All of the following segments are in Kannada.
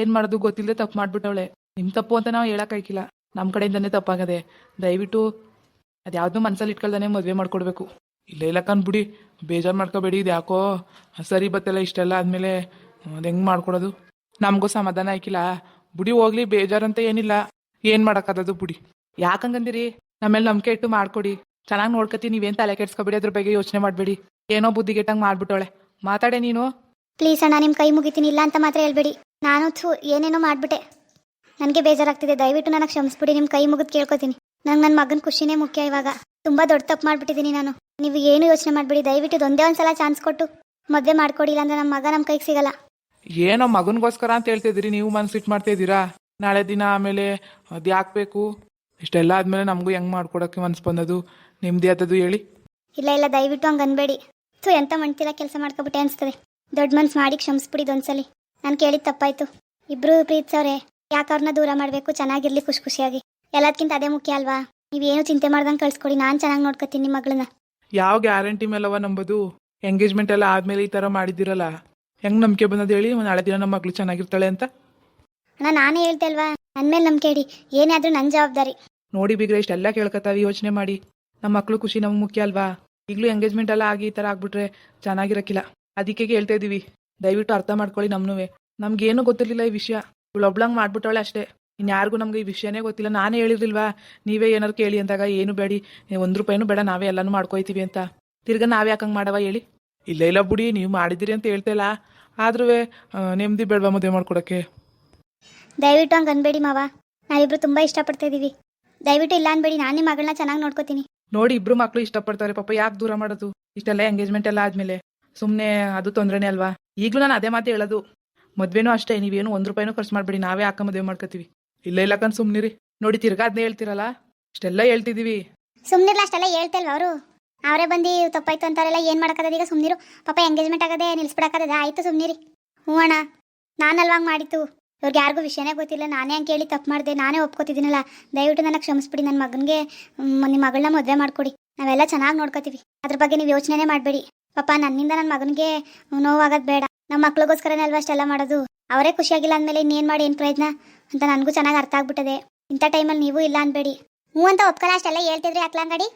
ಏನ್ ಮಾಡೋದು ಗೊತ್ತಿಲ್ಲದೆ ತಪ್ಪು ಮಾಡ್ಬಿಟ್ಟವಳೆ. ನಿಮ್ ತಪ್ಪು ಅಂತ ನಾವು ಹೇಳಕ್ಕಾಗಿಲ್ಲ ನಮ್ಮ ಕಡೆಯಿಂದನೇ ತಪ್ಪಾಗದೆ. ದಯವಿಟ್ಟು ಅದ್ಯಾವ್ದು ಮನ್ಸಲ್ಲಿ ಇಟ್ಕೊಳ್ದಾನೆ ಮದುವೆ ಮಾಡ್ಕೊಡ್ಬೇಕು. ಇಲ್ಲ ಇಲ್ಲ ಬಿಡಿ. ಬೇಜಾರು ಮಾಡ್ಕೋಬೇಡಿ, ಇದು ಯಾಕೋ ಸರಿ ಬತ್ತಲ್ಲ, ಇಷ್ಟೆಲ್ಲ ಆದ್ಮೇಲೆ ಅದು ಹೆಂಗೆ ಮಾಡ್ಕೊಡೋದು? ನಮಗೂ ಸಮಾಧಾನ ಆಯ್ಕಿಲ್ಲ ಬುಡಿ ಹೋಗ್ಲಿ ಬೇಜಾರಂತ ಏನಿಲ್ಲ. ಏನು ಮಾಡೋಕ್ಕದದು ಬುಡಿ. ಯಾಕಂಗಂದಿರಿ ನಮ್ಮೇಲೆ ನಂಬಿಕೆ ಇಟ್ಟು ಮಾಡ್ಕೊಡಿ. ಚೆನ್ನಾಗಿ ನೋಡ್ಕತ್ತೀನಿ ನೀವೇನ್ ತಲೆ ಕೆಡ್ಸ್ಕೊಬೇಡಿ, ಅದ್ರ ಬಗ್ಗೆ ಯೋಚನೆ ಮಾಡಬೇಡಿ. ಏನೋ ಬುದ್ಧಿಗೆಟ್ಟಂಗೆ ಮಾಡ್ಬಿಟ್ಟವಳೆ. ಮಾತಾಡೆ ನೀನು. ಪ್ಲೀಸ್ ಅಣ್ಣ ನಿಮ್ಮ ಕೈ ಮುಗಿತೀನಿ. ಇಲ್ಲ ಅಂತ ಮಾತ್ರ ಹೇಳ್ಬೇಡಿ. ನಾನು ಥೂ ಏನೇನೋ ಮಾಡಿಬಿಟ್ಟೆ. ನನಗೆ ಬೇಜಾರಾಗ್ತಿದೆ. ದಯವಿಟ್ಟು ನನಗೆ ಕ್ಷಮಿಸ್ಬಿಡಿ. ನಿಮ್ಮ ಕೈ ಮುಗಿದು ಕೇಳ್ಕೊತೀನಿ. ನಂಗೆ ನನ್ನ ಮಗನ ಖುಷಿನೇ ಮುಖ್ಯ ಇವಾಗ. ತುಂಬ ದೊಡ್ಡ ತಪ್ಪು ಮಾಡಿಬಿಟ್ಟಿದ್ದೀನಿ ನಾನು. ನೀವು ಏನು ಯೋಚನೆ ಮಾಡಿಬಿಡಿ. ದಯವಿಟ್ಟು ಇದೊಂದೇ ಒಂದು ಸಲ ಚಾನ್ಸ್ ಕೊಟ್ಟು ಮದುವೆ ಮಾಡ್ಕೊಡಿ. ಅಂದ್ರೆ ನಮ್ಮ ಮಗ ನಮ್ಮ ಕೈಗೆ ಸಿಗಲ್ಲ. ಏನೋ ಮಗನಿಗೋಸ್ಕರ ಅಂತ ಹೇಳ್ತಿದ್ದೀರಿ. ನೀವು ಮನ್ಸಿಟ್ಟು ಮಾಡ್ತಾ ಇದ್ದೀರಾ? ನಾಳೆ ದಿನ ಆಮೇಲೆ ಅದು ಹಾಕ್ಬೇಕು ಬೇಕು ಇಷ್ಟೆಲ್ಲ ಆದಮೇಲೆ ನಮಗೂ ಹೆಂಗೆ ಮಾಡ್ಕೊಡೋಕ್ಕೆ ಮನ್ಸು ಬಂದದು ನೆಮ್ಮದಿ ಆದದ್ದು ಹೇಳಿ. ಇಲ್ಲ ಇಲ್ಲ. ದಯವಿಟ್ಟು ಹಂಗೆ ಅನ್ಬೇಡಿ ಥೂ ಎಂತ ಮಾಡ್ತಿಲ್ಲ ಕೆಲಸ ಮಾಡ್ಕೊಬಿಟ್ಟೆ ಅನ್ಸ್ತದೆ. ದೊಡ್ಡ ಮನ್ಸು ಮಾಡಿ ಕ್ಷಮಿಸ್ಬಿಡಿ ಇದೊಂದ್ಸಲಿ. ನಾನು ಕೇಳಿದ ತಪ್ಪಾಯ್ತು. ಇಬ್ರು ಪ್ರೀತಿಸವ್ರೆ ಯಾಕೆ ಅವ್ರನ್ನ ದೂರ ಮಾಡಬೇಕು? ಚೆನ್ನಾಗಿರ್ಲಿ ಖುಷಿ ಖುಷಿಯಾಗಿ. ಎಲ್ಲದಕ್ಕಿಂತ ಅದೇ ಮುಖ್ಯ ಅಲ್ವಾ? ನೀವೇನು ಚಿಂತೆ ಮಾಡ್ದಂಗೆ ಕಳ್ಸ್ಕೊಡಿ ನಾನು ಚೆನ್ನಾಗಿ ನೋಡ್ಕೊತೀನಿ ನಿಮ್ಮ ಮಗಳನ್ನ. ಯಾವ ಗ್ಯಾರಂಟಿ ಮೇಲವ ನಂಬುದು? ಎಂಗೇಜ್ಮೆಂಟ್ ಎಲ್ಲ ಆದ್ಮೇಲೆ ಈ ಥರ ಮಾಡಿದಿರಲ್ಲ ಹೆಂಗ್ ನಂಬಿಕೆ ಬಂದದ್ದು ಹೇಳಿ ನಾಳೆ ದಿನ ನಮ್ಮ ಮಗಳು ಚೆನ್ನಾಗಿರ್ತಾಳೆ ಅಂತ. ಅಣ್ಣ ನಾನೇ ಹೇಳ್ತೆ ಅಲ್ವಾ? ನನ್ನ ಮೇಲೆ ನಂಬಿಕೆ ಇಡಿ. ಏನೇ ಆದ್ರೂ ನನ್ನ ಜವಾಬ್ದಾರಿ. ನೋಡಿ ಬೀಗ್ರೆ ಇಷ್ಟೆಲ್ಲ ಕೇಳ್ಕೊತಾವಿ ಯೋಚನೆ ಮಾಡಿ. ನಮ್ಮ ಮಕ್ಳು ಖುಷಿ ನಮ್ಗೆ ಮುಖ್ಯ ಅಲ್ವಾ? ಈಗಲೂ ಎಂಗೇಜ್ಮೆಂಟ್ ಎಲ್ಲ ಆಗಿ ಈ ಥರ ಆಗ್ಬಿಟ್ರೆ ಚೆನ್ನಾಗಿರಕ್ಕಿಲ್ಲ. ಅದಕ್ಕೆ ಹೇಳ್ತಾ ಇದೀವಿ. ದಯವಿಟ್ಟು ಅರ್ಥ ಮಾಡ್ಕೊಳ್ಳಿ ನಮ್ನು ನಮ್ಗೇನು ಗೊತ್ತಿರಲಿಲ್ಲ ಈ ವಿಷಯ. ಇವಳೊಬ್ಳಂಗೆ ಮಾಡ್ಬಿಟ್ಟವಳೆ ಅಷ್ಟೇ. ಇನ್ಯಾರಿಗೂ ನಮ್ಗೆ ಈ ವಿಷಯನೇ ಗೊತ್ತಿಲ್ಲ. ನಾನೇ ಹೇಳಿರ್ಲಿಲ್ವಾ? ನೀವೇ ಏನಾರು ಕೇಳಿ ಅಂದಾಗ ಏನು ಬೇಡಿ. ಒಂದು ರೂಪಾಯಿನೂ ಬೇಡ. ನಾವೇ ಎಲ್ಲನೂ ಮಾಡ್ಕೊಯ್ತೀವಿ ಅಂತ. ತಿರ್ಗ ನಾವೇ ಯಾಕಂಗೆ ಮಾಡವ ಹೇಳಿ? ಇಲ್ಲ ಇಲ್ಲ ಬುಡಿ. ನೀವು ಮಾಡಿದಿರಿ ಅಂತ ಹೇಳ್ತಾ ಇಲ್ಲ. ಆದ್ರೂ ನೆಮ್ಮದಿ ಬೇಡವಾ ಮದುವೆ ಮಾಡ್ಕೊಡಕ್ಕೆ? ದಯವಿಟ್ಟು ಹಂಗೆ ಅನ್ಬೇಡಿ ಮಾವ. ನಾವಿಬ್ರು ತುಂಬ ಇಷ್ಟಪಡ್ತಾ ಇದೀವಿ. ದಯವಿಟ್ಟು ಇಲ್ಲ ಅನ್ಬೇಡಿ. ನಾನೇ ನಿಮ್ಮ ಮಗಳನ್ನ ಚೆನ್ನಾಗಿ ನೋಡ್ಕೋತೀನಿ. ನೋಡಿ ಇಬ್ರು ಮಕ್ಕಳು ಇಷ್ಟಪಡ್ತಾರೆ. ಪಾಪ ಯಾಕೆ ದೂರ ಮಾಡೋದು? ಇಷ್ಟೆಲ್ಲ ಎಂಗೇಜ್ಮೆಂಟ್ ಎಲ್ಲ ಆದ್ಮೇಲೆ. ಸುಮ್ಮನೆ ಅದು ತೊಂದ್ರೆನೇ ಅಲ್ವಾ? ಈಗಲೂ ನಾನು ಅದೇ ಮಾತು ಹೇಳೋದು. ಮದ್ವೆನೂ ಅಷ್ಟೇ, ನೀವೇನು ಒಂದು ರೂಪಾಯಿನೂ ಖರ್ಚು ಮಾಡಬೇಡಿ, ನಾವೇ ಅಕ್ಕ ಮದುವೆ ಮಾಡ್ಕೋತೀವಿ. ಇಲ್ಲ ಇಲ್ಲ ಕಣ್ ಸುಮ್ನಿರಿ ನೋಡಿ, ತಿರ್ಗಾ ಅದನ್ನೇ ಹೇಳ್ತಿರಲ್ಲ? ಇಷ್ಟೆಲ್ಲ ಹೇಳ್ತಿದೀವಿ. ಸುಮ್ಮನಿರ್ಲ ಅಷ್ಟೆಲ್ಲ ಹೇಳ್ತಲ್ವ ಅವರು? ಅವರೇ ಬಂದು ತಪ್ಪಾಯ್ತು ಅಂತಾರೆಲ್ಲ ಏನು ಮಾಡೋಕ್ಕದ ಈಗ? ಸುಮ್ಮನಿರು ಪಾಪ ಎಂಗೇಜ್ಮೆಂಟ್ ಆಗದೆ ನಿಲ್ಸ್ಬಿಡಕ್ಕದ ಆಯ್ತು ಸುಮ್ಮನಿರಿ ಹ್ಞೂ ಅಣ್ಣ. ನಾನಲ್ವಾ ಮಾಡಿತ್ತು ಇವ್ರಿಗೆ ಯಾರಿಗೂ ವಿಷಯನೇ ಗೊತ್ತಿಲ್ಲ. ನಾನೇ ಹಂಗೆ ಕೇಳಿ ತಪ್ಪು ಮಾಡಿದೆ. ನಾನೇ ಒಪ್ಕೋತಿದ್ದೀನಲ್ಲ. ದಯವಿಟ್ಟು ನನಗೆ ಕ್ಷಮಿಸ್ಬಿಡಿ. ನನ್ನ ಮಗನಿಗೆ ನಿಮ್ಮ ಮಗಳನ್ನ ಮದುವೆ ಮಾಡ್ಕೊಡಿ. ನಾವೆಲ್ಲ ಚೆನ್ನಾಗಿ ನೋಡ್ಕೋತೀವಿ. ಅದ್ರ ಬಗ್ಗೆ ನೀವು ಯೋಚನೆನೇ ಮಾಡಬೇಡಿ. ಪಾಪ ನನ್ನಿಂದ ನನ್ನ ಮಗನಿಗೆ ನೋವಾಗೋದು ಬೇಡ. ನಮ್ಮ ಮಕ್ಳಿಗೋಸ್ಕರನೇ ಅಲ್ವಾ ಅಷ್ಟೆಲ್ಲ ಮಾಡೋದು? ಅವರೇ ಖುಷಿಯಾಗಿಲ್ಲ ಅಂದಮೇಲೆ ಇನ್ನೇನು ಮಾಡಿ ಏನು ಪ್ರಯತ್ನ? ಅಂತ ನನಗೂ ಚೆನ್ನಾಗಿ ಅರ್ಥ ಆಗ್ಬಿಟ್ಟದೆ. ಇಂಥ ಟೈಮಲ್ಲಿ ನೀವು ಇಲ್ಲ ಅನ್ಬೇಡಿ. ಹ್ಞೂ ಅಂತ ಒಪ್ಕಲ್ಲ ಅಷ್ಟೆಲ್ಲ ಹೇಳ್ತಿದ್ರಿ ಅಕ್ಲಂಗಡಿ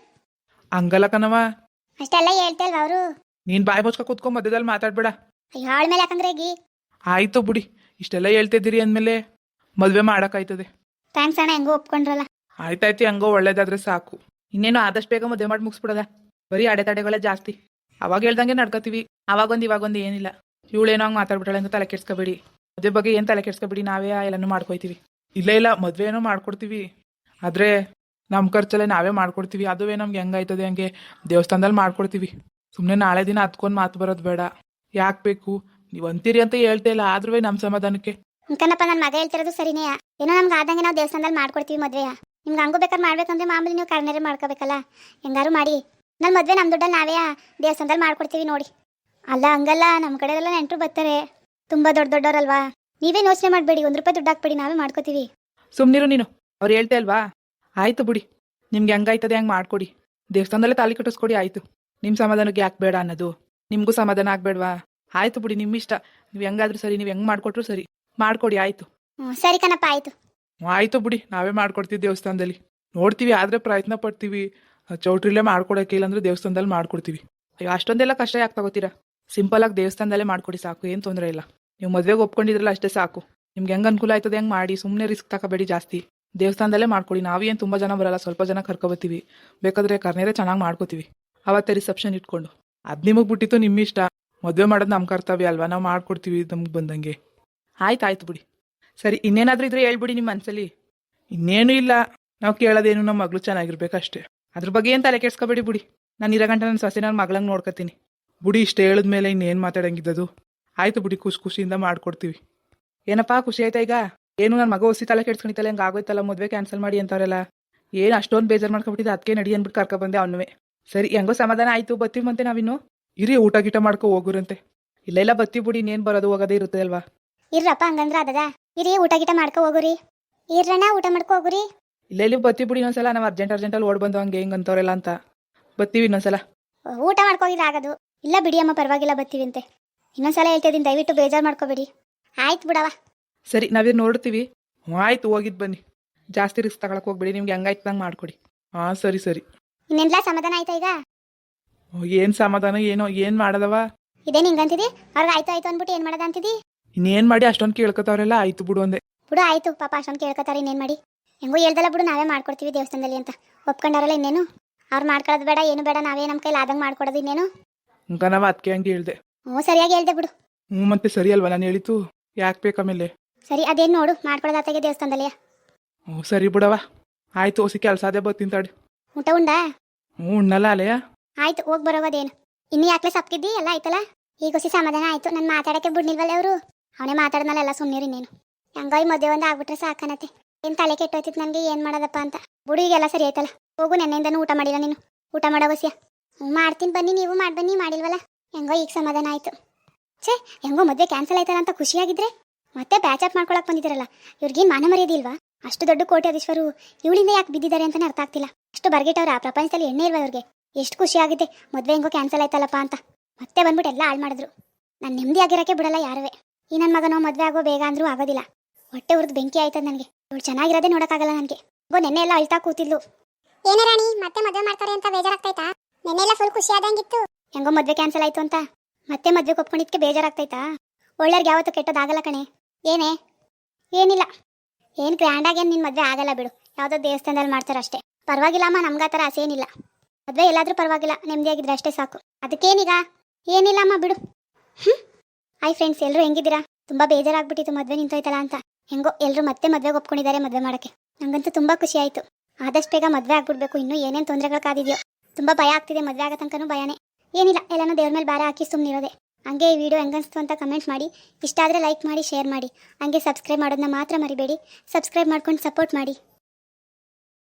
ಹಂಗಲ್ಲ ಕಣವ ಅಷ್ಟೆಲ್ಲ ಹೇಳ್ತೇಲ್ವ ಅವರು? ನೀನ್ ಬಾಯಿ ಮುಚ್ಕ ಕೂತ್ಕೊಂಡ್ ಮಧ್ಯದಲ್ಲಿ ಮಾತಾಡ್ಬೇಡ. ಹಾಳ ಮೇಲೆ ಯಾಕಂದ್ರೆ ಗಿ ಆಯ್ತು ಬಿಡಿ. ಇಷ್ಟೆಲ್ಲ ಹೇಳ್ತಿದ್ದೀರಿ ಅಂದ್ಮೇಲೆ ಮದ್ವೆ ಮಾಡಕ್ಕಾಯ್ತದೆ. ಥ್ಯಾಂಕ್ಸ್ ಅಣ್ಣ ಹೆಂಗೋ ಒಪ್ಕೊಂಡ್ರಲ್ಲ. ಆಯ್ತಾಯ್ತು ಹಂಗೋ ಒಳ್ಳೇದಾದ್ರೆ ಸಾಕು. ಇನ್ನೇನು ಆದಷ್ಟು ಬೇಗ ಮದುವೆ ಮಾಡಿ ಮುಗಿಸ್ಬಿಡದ? ಬರೀ ಅಡೆತಡೆಗಳೇ ಜಾಸ್ತಿ. ಅವಾಗ ಹೇಳ್ದಂಗೆ ನಡ್ಕೋತೀವಿ. ಅವಾಗೊಂದು ಇವಾಗೊಂದು ಏನಿಲ್ಲ. ಇವಳೇನೋ ಹಂಗೆ ಮಾತಾಡ್ಬಿಟ್ಟಳೆ ಅಂತ ತಲೆ ಕೆಡ್ಸ್ಕೊಬೇಡಿ. ಮದುವೆ ಬಗ್ಗೆ ಏನು ತಲೆ ಕೆಡ್ಸ್ಕೊಬೇಡಿ, ನಾವೇ ಎಲ್ಲನೂ ಮಾಡ್ಕೊಯ್ತೀವಿ. ಇಲ್ಲ ಇಲ್ಲ, ಮದುವೆ ಏನೋ ಮಾಡ್ಕೊಡ್ತೀವಿ. ಆದರೆ ನಮ್ಮ ಖರ್ಚಲ್ಲೇ ನಾವೇ ಮಾಡ್ಕೊಡ್ತೀವಿ. ಅದುವೇ ನಮ್ಗೆ ಹೆಂಗಾಯ್ತದೆ ಹಂಗೆ ದೇವಸ್ಥಾನದಲ್ಲಿ ಮಾಡ್ಕೊಡ್ತೀವಿ. ಸುಮ್ಮನೆ ನಾಳೆ ದಿನ ಹತ್ಕೊಂಡು ಮಾತು ಬರೋದು ಬೇಡ. ಯಾಕೆ ಬೇಕು? ನೀವು ಅಂತೀರಿ ಅಂತ ಹೇಳ್ತಾ ಇಲ್ಲ. ಆದ್ರೂ ನಮ್ಮ ಸಮಾಧಾನಕ್ಕೆ. ಕಣಪ್ಪ ನನ್ನ ಮಗ ಹೇಳ್ತಿರೋದು ಸರಿನೇ. ಏನೋ ನಮ್ಗೆ ಆದಂಗೆ ನಾವು ದೇವಸ್ಥಾನದಲ್ಲಿ ಮಾಡ್ಕೊಡ್ತೀವಿ ಮದುವೆಯ. ನಿಮ್ಗೆ ಹಂಗೂ ಬೇಕಾದ್ರೆ ಮಾಡ್ಬೇಕಂದ್ರೆ ಮಾಮೂಲಿ ನೀವು ಕರ್ನೇರೆ ಮಾಡ್ಕೋಬೇಕಲ್ಲ. ಹೆಂಗಾರು ಮಾಡಿ. ನನ್ನ ಮದುವೆ ನಮ್ಮ ದುಡ್ಡಲ್ಲಿ ನಾವೇ ದೇವಸ್ಥಾನದಲ್ಲಿ ಮಾಡ್ಕೊಡ್ತೀವಿ ನೋಡಿ. ಅಲ್ಲ ಹಂಗಲ್ಲ ನಮ್ಮ ಕಡೆದೆಲ್ಲ ನೆಂಟರು ಬರ್ತಾರೆ. ತುಂಬ ದೊಡ್ಡ ದೊಡ್ಡವರಲ್ವಾ? ನೀವೇ ಯೋಚನೆ ಮಾಡಬೇಡಿ ಒಂದು ರೂಪಾಯಿ ದುಡ್ಡು ಹಾಕ್ಬೇಡಿ ನಾವೇ ಮಾಡ್ಕೋತೀವಿ. ಸುಮ್ನಿರು ನೀನು ಅವ್ರು ಹೇಳ್ತೇ ಅಲ್ವಾ? ಆಯ್ತು ಬಿಡಿ ನಿಮ್ಗೆ ಹಂಗಾಯ್ತದೆ ಹಂಗೆ ಮಾಡ್ಕೊಡಿ. ದೇವಸ್ಥಾನದಲ್ಲೇ ತಾಲಿ ಕಟ್ಟಿಸ್ಕೊಡಿ ಆಯ್ತು. ನಿಮ್ಮ ಸಮಾಧಾನಕ್ಕೆ ಯಾಕೆ ಬೇಡ ಅನ್ನೋದು? ನಿಮಗೂ ಸಮಾಧಾನ ಆಗ್ಬೇಡ್ವಾ? ಆಯ್ತು ಬಿಡಿ ನಿಮ್ಮ ಇಷ್ಟ ನೀವು ಹೆಂಗಾದ್ರೂ ಸರಿ ನೀವು ಹೆಂಗ್ ಮಾಡ್ಕೊಟ್ರು ಸರಿ. ಮಾಡ್ಕೊಡಿ ಆಯ್ತು. ಹ್ಞೂ ಸರಿ ಕಣಪ್ಪ ಆಯ್ತು. ಆಯ್ತು ಬಿಡಿ ನಾವೇ ಮಾಡ್ಕೊಡ್ತೀವಿ ದೇವಸ್ಥಾನದಲ್ಲಿ. ನೋಡ್ತೀವಿ ಆದ್ರೆ ಪ್ರಯತ್ನ ಪಡ್ತೀವಿ. ಚೌಟ್ರಿಲೇ ಮಾಡ್ಕೊಡಕ್ಕೆ ಇಲ್ಲಾಂದ್ರೆ ದೇವಸ್ಥಾನದಲ್ಲಿ ಮಾಡ್ಕೊಡ್ತೀವಿ. ಅಯ್ಯೋ, ಅಷ್ಟೊಂದೆಲ್ಲ ಕಷ್ಟ ಯಾಕೆ ತಗೋತೀರಾ? ಸಿಂಪಲ್ ಆಗಿ ದೇವಸ್ಥಾನದಲ್ಲೇ ಮಾಡ್ಕೊಡಿ ಸಾಕು, ಏನು ತೊಂದರೆ ಇಲ್ಲ. ನೀವು ಮದುವೆಗೆ ಒಪ್ಕೊಂಡಿದ್ರಲ್ಲ ಅಷ್ಟೇ ಸಾಕು. ನಿಮ್ಗೆ ಹೆಂಗ್ ಅನುಕೂಲ ಆಯ್ತದೆ ಹೆಂಗ್ ಮಾಡಿ ಸುಮ್ಮನೆ ರಿಸ್ಕ್ ತಗೋಬೇಡಿ ಜಾಸ್ತಿ. ದೇವಸ್ಥಾನದಲ್ಲೇ ಮಾಡ್ಕೊಡಿ ನಾವೇನು ತುಂಬ ಜನ ಬರಲ್ಲ, ಸ್ವಲ್ಪ ಜನ ಕರ್ಕೊಬತ್ತೀವಿ. ಬೇಕಾದ್ರೆ ಕರ್ನೇರೆ ಚೆನ್ನಾಗಿ ಮಾಡ್ಕೋತೀವಿ. ಅವತ್ತೇ ರಿಸೆಪ್ಷನ್ ಇಟ್ಕೊಂಡು. ಅದ್ ನಿಮಗೆ ಬಿಟ್ಟಿತ್ತು ನಿಮ್ಮ ಇಷ್ಟ. ಮದುವೆ ಮಾಡೋದು ನಮ್ಮ ಕರ್ತವ್ಯ ಅಲ್ವಾ? ನಾವು ಮಾಡ್ಕೊಡ್ತೀವಿ ನಮ್ಗೆ ಬಂದಂಗೆ. ಆಯ್ತು ಆಯ್ತು ಬಿಡಿ. ಸರಿ, ಇನ್ನೇನಾದ್ರೂ ಇದ್ರೆ ಹೇಳ್ಬಿಡಿ ನಿಮ್ಮ ಮನಸ್ಸಲ್ಲಿ ಇನ್ನೇನು ಇಲ್ಲ. ನಾವು ಕೇಳೋದೇನು ನಮ್ಮ ಮಗಳು ಚೆನ್ನಾಗಿರ್ಬೇಕಷ್ಟೇ. ಅದ್ರ ಬಗ್ಗೆ ಏನು ತಲೆ ಕೆಡ್ಸ್ಕೊಬೇಡಿ ಬಿಡಿ. ನಾನು ಇರೋ ಗಂಟೆ ನನ್ನ ಸೊಸೆ ನನ್ನ ಮಗಳಂಗೆ ನೋಡ್ಕೊತೀನಿ. ಬುಡಿ, ಇಷ್ಟ ಹೇಳಿದ್ಮೇಲೆ ಇನ್ನೇನು ಮಾತಾಡಂಗಿದ್ದದು? ಆಯ್ತು ಬಿಡಿ, ಖುಷಿ ಖುಷಿಯಿಂದ ಮಾಡ್ಕೊಡ್ತೀವಿ. ಏನಪ್ಪ, ಖುಷಿ ಆಯ್ತಾ ಈಗ? ಏನು ನನ್ನ ಮಗ ಹೊಸಿ ತಲೆ ಕೆಡ್ಸ್ಕೊಂಡಿತ್ತಲ್ಲ ಹಂಗೆ ಆಗೋಯ್ತಲ್ಲ, ಮದುವೆ ಕ್ಯಾನ್ಸಲ್ ಮಾಡಿ ಅಂತಾರಲ್ಲ ಏನು ಅಷ್ಟೊಂದು ಬೇಜಾರು ಮಾಡ್ಕೊಬಿಟ್ಟಿದ್ದು ಅದಕ್ಕೆ ನಡಿ ಅಂದ್ಬಿಟ್ಟು ಕರ್ಕೊ ಬಂದೆ ಅವನುವೆ ಸರಿ, ಹೆಂಗೋ ಸಮಾಧಾನ ಆಯ್ತು, ಬತ್ತೀವಿ ಮತ್ತೆ ನಾವಿನ್ನು? ಇರಿ, ಊಟ ಗೀಟ ಮಾಡ್ಕೊ ಹೋಗುರಂತೆ. ಇಲ್ಲ ಇಲ್ಲ ಬತ್ತಿ ಬಿಡಿ, ಇನ್ನೇನು ಬರೋದು ಹೋಗೋದೇ ಇರುತ್ತೆ ಅಲ್ವಾ ಇರ್ರಪ್ಪ, ಹಂಗಂದ್ರೆ ಅದದ ಇರಿ, ಊಟ ಗೀಟ ಮಾಡ್ಕೊ ಹೋಗುರಿ. ಇರ್ರಣ್ಣ, ಊಟ ಮಾಡ್ಕೊ ಹೋಗುರಿ. ಇಲ್ಲ ಇಲ್ಲಿ ಬತ್ತಿ ಬಿಡಿ ಇನ್ನೊಂದ್ಸಲ ನಾವು ಅರ್ಜೆಂಟ್ ಅರ್ಜೆಂಟಲ್ಲಿ ಓಡ್ ಬಂದು ಹಂಗೆ ಹಿಂಗೆ ಅಂತವ್ರೆಲ್ಲ ಅಂತ. ಬತ್ತೀವಿ ಇನ್ನೊಂದ್ಸಲ. ಊಟ ಮಾಡ್ಕೋಗಿದ್ರೆ ಆಗದು ಇಲ್ಲ ಬಿಡಿ ಅಮ್ಮ ಪರವಾಗಿಲ್ಲ ಬರ್ತೀವಿ ಅಂತೆ ಇನ್ನೊಂದ್ಸಲ ಹೇಳ್ತಿದ್ದೀನಿ ದಯವಿಟ್ಟು ಬೇಜಾರು ಮಾಡ್ಕೋಬೇಡಿ. ಆಯ್ತು ಬಿಡವ ಸರಿ ನಾವೇ ನೋಡ್ತೀವಿ. ಹ್ಞೂ ಆಯ್ತು ಹೋಗಿದ್ದು ಬನ್ನಿ. ಜಾಸ್ತಿ ರಿಸ್ಕ್ ತಗೊಳಕ್ ಹೋಗ್ಬೇಡಿ ನಿಮ್ಗೆ ಹೆಂಗಾಯ್ತದಂಗೆ ಮಾಡ್ಕೊಡಿ. ಹಾಂ ಸರಿ ಸರಿ. ಇನ್ನೆಲ್ಲ ಸಮಾಧಾನ ಆಯ್ತಾ ಈಗ? ಏನು ಸಮಾಧಾನ ಏನೋ ಏನು ಮಾಡೋದವ? ಇದೇನು ಹಿಂಗಂತಿದಿ ಅವ್ರಿಗೆ ಆಯ್ತು ಆಯ್ತು ಅಂದ್ಬಿಟ್ಟು ಏನು ಮಾಡದ ಅಂತಿದಿ? ಇನ್ನೇನು ಮಾಡಿ ಅಷ್ಟೊಂದು ಕೇಳ್ಕೊತಾವ್ರೆಲ್ಲ ಆಯ್ತು ಬಿಡು ಅಂದೆ. ಬಿಡು ಆಯ್ತು ಪಾಪ ಅಷ್ಟೊಂದು ಕೇಳ್ಕೊತಾರೆ ಇನ್ನೇನ್ ಮಾಡಿ? ಹೆಂಗೋ ಹೇಳ್ದಲ್ಲ ಬಿಡು ನಾವೇ ಮಾಡ್ಕೊಡ್ತೀವಿ ದೇವಸ್ಥಾನದಲ್ಲಿ ಅಂತ. ಒಪ್ಕೊಂಡಾರಲ್ಲ ಇನ್ನೇನು? ಅವ್ರು ಮಾಡ್ಕೊಳ್ಳೋದು ಬೇಡ ಏನು ಬೇಡ ನಾವೇ ನಮ್ಮ ಕೈಲಿ ಆದಂಗೆ ಮಾಡ್ಕೊಡೋದು ಇನ್ನೇನು? ನಾವು ಅದಕ್ಕೆ ಹಂಗೆ ಹೇಳ್ದೆ. ಹ್ಞೂ ಸರಿಯಾಗಿ ಹೇಳ್ದೆ ಬಿಡು. ಹ್ಞೂ ಮತ್ತೆ ಸರಿ ಅಲ್ವಾ? ನಾನು ಹೇಳಿತು ಯಾಕೆ ಬೇಕು ಆಮೇಲೆ? ಸರಿ ಅದೇನು ನೋಡು ಮಾಡ್ಕೊಡೋದಾತಾಗೆ ದೇವಸ್ಥಾನದಲ್ಲಿ ಹ್ಞೂ ಸರಿ ಬಿಡವ ಆಯ್ತು ಹೊಸಿ ಕೆಲಸ ಅದೇ ಬರ್ತೀನಿ ತಡಿ. ಊಟ ಉಂಡಾ? ಹ್ಞೂ ಉಣ್ಣಲ್ಲ ಅಲೆಯ? ಆಯ್ತು ಹೋಗಿ ಬರೋಗೋದೇನು ಇನ್ನು ಯಾಕೆ ಸಪ್ಕಿದ್ದಿ ಎಲ್ಲ ಆಯ್ತಲ್ಲ? ಈಗ ಹೊಸಿ ಸಮಾಧಾನ ಆಯ್ತು ನಾನು ಮಾತಾಡಕ್ಕೆ ಬಿಡ್ನಿಲ್ವಲ್ಲ ಅವರು? ಅವನೇ ಮಾತಾಡ್ದಲ್ಲ ಎಲ್ಲ ಸುಮ್ಮನಿರಿ ನೀನು ಹೆಂಗೋ ಈ ಮದುವೆ ಒಂದು ಆಗ್ಬಿಟ್ರೆ ಸಾಕನತ್ತೆ. ಏನು ತಲೆ ಕೆಟ್ಟೋಯ್ತಿತ್ತು ನನಗೆ ಏನು ಮಾಡೋದಪ್ಪ ಅಂತ. ಬುಡಿಗೆಲ್ಲ ಸರಿ ಆಯ್ತಲ್ಲ? ಹೋಗು, ನೆನ್ನೆಯಿಂದನೂ ಊಟ ಮಾಡಿಲ್ಲ ನೀನು. ಊಟ ಮಾಡೋ ಹ್ಞೂ ಮಾಡ್ತೀನಿ ಬನ್ನಿ, ನೀವು ಮಾಡಿ ಬನ್ನಿ, ಮಾಡಿಲ್ವಲ್ಲ? ಹೆಂಗೋ ಈಗ ಸಮಾಧಾನ ಆಯ್ತು. ಛೇ, ಹೆಂಗೋ ಮದ್ವೆ ಕ್ಯಾನ್ಸಲ್ ಆಯ್ತಲ್ಲ ಅಂತ ಖುಷಿಯಾಗಿದ್ರೆ? ಮತ್ತೆ ಬ್ಯಾಚ್ ಅಪ್ ಮಾಡ್ಕೊಳಕ್ ಬಂದಿದ್ದೀರಲ್ಲ? ಇವ್ರಿಗೇನು ಮಾನ ಮರ್ಯಾದೆ ಇಲ್ವಾ? ಅಷ್ಟು ದೊಡ್ಡ ಕೋಟ್ಯಾಧೀಶ್ವರು ಇವಳಿಂದ ಯಾಕೆ ಬಿದ್ದಿದ್ದಾರೆ ಅಂತಾನೆ ಅರ್ಥ ಆಗ್ತಿಲ್ಲ. ಅಷ್ಟು ಬರ್ಗೆಟ್ಟವ್ರ ಆ ಪ್ರಪಂಚದಲ್ಲಿ ಎಣ್ಣೆ ಇಲ್ವಾ ಅವ್ರಿಗೆ ಎಷ್ಟು ಖುಷಿ ಆಗಿದೆ ಮದುವೆ ಹೆಂಗೋ ಕ್ಯಾನ್ಸಲ್ ಆಯ್ತಲ್ಲಪ್ಪ ಅಂತ. ಮತ್ತೆ ಬಂದ್ಬಿಟ್ಟು ಎಲ್ಲ ಹಾಳು ಮಾಡಿದ್ರು. ನಾನು ನೆಮ್ಮದಿ ಆಗಿರಕ್ಕೆ ಬಿಡಲ್ಲ ಯಾರವೇ. ಈ ನನ್ನ ಮಗನೋ ಮದುವೆ ಆಗೋ ಬೇಗ ಅಂದ್ರೂ ಆಗೋದಿಲ್ಲ. ಹೊಟ್ಟೆ ಉರಿದು ಬೆಂಕಿ ಆಯ್ತದ ನನಗೆ. ಇವಳು ಚೆನ್ನಾಗಿರೋದೇ ನೋಡೋಕ್ಕಾಗಲ್ಲ ನನಗೆ. ಗೋ ನೆನ್ನೆ ಎಲ್ಲ ಅಳ್ತಾ ಕೂತಿದ್ಲು. ಏನೋ ರಾಣಿ ಮತ್ತೆ ಮದುವೆ ಮಾಡ್ತಾರೆ ಅಂತ ಬೇಜಾರಾಗ್ತೈತಾ ನೆನ್ನೆಲ್ಲ ಫುಲ್ ಖುಷಿ ಆದಂಗಿತ್ತು. ಹೆಂಗೋ ಮದುವೆ ಕ್ಯಾನ್ಸಲ್ ಆಯ್ತು ಅಂತ. ಮತ್ತೆ ಮದುವೆಗೆ ಒಪ್ಕೊಂಡಿದ್ಕೆ ಬೇಜಾರಾಗ್ತೈತಾ ಒಳ್ಳೆಯವ್ರಿಗೆ ಯಾವತ್ತೂ ಕೆಟ್ಟದಾಗಲ್ಲ ಕಣೆ. ಏನೇ? ಏನಿಲ್ಲ. ಏನು ಗ್ರ್ಯಾಂಡಾಗಿ ನಿನ್ನ ಮದುವೆ ಆಗಲ್ಲ ಬಿಡು. ಯಾವುದೋ ದೇವಸ್ಥಾನದಲ್ಲಿ ಮಾಡ್ತಾರೆ ಅಷ್ಟೇ. ಪರವಾಗಿಲ್ಲಮ್ಮ ನಮ್ಗೆ ಆ ಥರ ಆಸೆ ಏನಿಲ್ಲ. ಮದುವೆ ಎಲ್ಲಾದರೂ ಪರವಾಗಿಲ್ಲ ನೆಮ್ಮದಿಯಾಗಿದ್ರೆ ಅಷ್ಟೇ ಸಾಕು. ಅದಕ್ಕೇನೀಗ? ಏನಿಲ್ಲ ಅಮ್ಮ ಬಿಡು. ಹ್ಞೂ ಹಾಯ್ ಫ್ರೆಂಡ್ಸ್ ಎಲ್ಲರೂ ಹೆಂಗಿದ್ದೀರಾ? ತುಂಬ ಬೇಜಾರಾಗ್ಬಿಟ್ಟಿತ್ತು ಮದುವೆ ನಿಂತೋಯ್ತಲ್ಲ ಅಂತ. ಹೆಂಗೋ ಎಲ್ಲರೂ ಮತ್ತೆ ಮದುವೆಗೆ ಒಪ್ಕೊಂಡಿದ್ದಾರೆ ಮದುವೆ ಮಾಡೋಕ್ಕೆ. ನಂಗಂತೂ ತುಂಬ ಖುಷಿ ಆಯಿತು. ಆದಷ್ಟು ಬೇಗ ಮದುವೆ ಆಗ್ಬಿಡ್ಬೇಕು. ಇನ್ನೂ ಏನೇನು ತೊಂದರೆಗಳು ಕಾದಿದೆಯೋ. ತುಂಬ ಭಯ ಆಗ್ತಿದೆ ಮದುವೆ ಆಗೋ ತನಕನೂ ಭಯನೇ. ಏನಿಲ್ಲ, ಎಲ್ಲನೂ ದೇವ್ರ ಮೇಲೆ ಭಾರ ಹಾಕಿ ಸುಮ್ಮನಿರೋದೆ ಹಂಗೆ ಈ ವಿಡಿಯೋ ಹೆಂಗನ್ಸ್ತು ಅಂತ ಕಮೆಂಟ್ ಮಾಡಿ. ಇಷ್ಟ ಆದರೆ ಲೈಕ್ ಮಾಡಿ, ಶೇರ್ ಮಾಡಿ. ಹಂಗೆ ಸಬ್ಸ್ಕ್ರೈಬ್ ಮಾಡೋದನ್ನ ಮಾತ್ರ ಮರಿಬೇಡಿ. ಸಬ್ಸ್ಕ್ರೈಬ್ ಮಾಡ್ಕೊಂಡು ಸಪೋರ್ಟ್ ಮಾಡಿ.